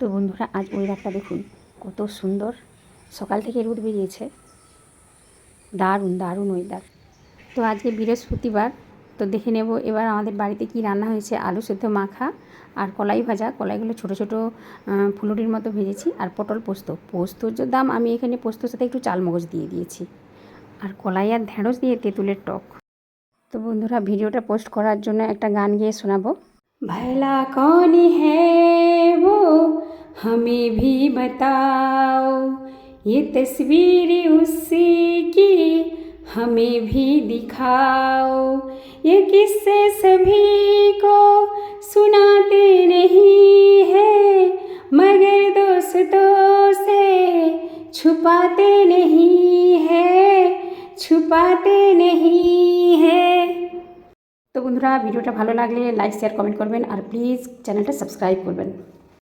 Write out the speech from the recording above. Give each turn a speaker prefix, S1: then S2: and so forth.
S1: তো বন্ধুরা, আজ ওয়েদারটা দেখুন, কত সুন্দর। সকাল থেকে রোদ বেরিয়েছে। দারুণ দারুণ ওয়েদার তো আজকে বৃহস্পতিবার, তো দেখে নেব এবার আমাদের বাড়িতে কি রান্না হয়েছে। আলু সেদ্ধ মাখা আর কলাই ভাজা। কলাইগুলো ছোট ছোট ফুলুরির মতো ভেজেছি আর পটল পোস্ত। পোস্তর যে দাম, আমি এখানে পোস্তর সাথে একটু চালমগজ দিয়ে দিয়েছি। আর কলাই আর ঢেঁড়স দিয়ে তেঁতুলের টক। তো বন্ধুরা, ভিডিওটা পোস্ট করার জন্য একটা গান গিয়ে শোনাবো। ভাইলা কনি হ্যাঁ हमें भी बताओ ये तस्वीर उसी की हमें भी दिखाओ ये किस्से सभी को सुनाते नहीं है मगर दोस्तों से छुपाते नहीं है छुपाते नहीं है তো বন্ধুরা ভিডিওটা ভালো লাগলে লাইক শেয়ার কমেন্ট করবেন আর প্লিজ চ্যানেলটা সাবস্ক্রাইব করবেন